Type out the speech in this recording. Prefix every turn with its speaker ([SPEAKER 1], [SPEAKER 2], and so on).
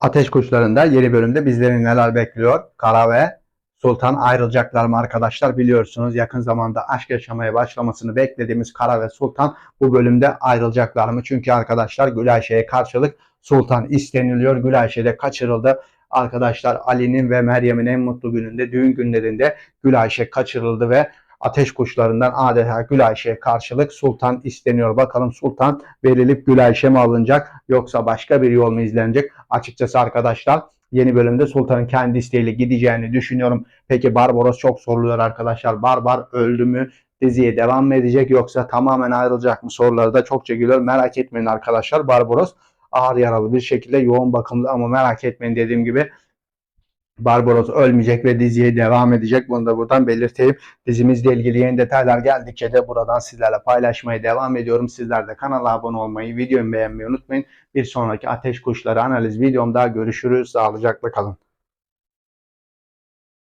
[SPEAKER 1] Ateş Kuşları'nda yeni bölümde bizleri neler bekliyor? Kara ve Sultan ayrılacaklar mı arkadaşlar? Biliyorsunuz yakın zamanda aşk yaşamaya başlamasını beklediğimiz Kara ve Sultan bu bölümde ayrılacaklar mı? Çünkü arkadaşlar Gülayşe'ye karşılık Sultan isteniliyor. Gülayşe de kaçırıldı. Arkadaşlar Ali'nin ve Meryem'in en mutlu gününde, düğün günlerinde Gülayşe kaçırıldı ve ateş kuşlarından adeta Gülayşe'ye karşılık Sultan isteniyor. Bakalım Sultan verilip Gülayşe mi alınacak yoksa başka bir yol mu izlenecek? Açıkçası arkadaşlar yeni bölümde Sultan'ın kendi isteğiyle gideceğini düşünüyorum. Peki Barbaros çok soruluyor arkadaşlar. Barbar öldü mü? Diziye devam mı edecek yoksa tamamen ayrılacak mı soruları da çok geliyor. Merak etmeyin arkadaşlar. Barbaros ağır yaralı bir şekilde yoğun bakımda ama merak etmeyin dediğim gibi Barbaros ölmeyecek ve diziye devam edecek. Bunu da buradan belirteyim. Dizimizle ilgili yeni detaylar geldikçe de buradan sizlerle paylaşmaya devam ediyorum. Sizler de kanala abone olmayı, videomu beğenmeyi unutmayın. Bir sonraki Ateş Kuşları analiz videomda görüşürüz. Sağlıcakla kalın.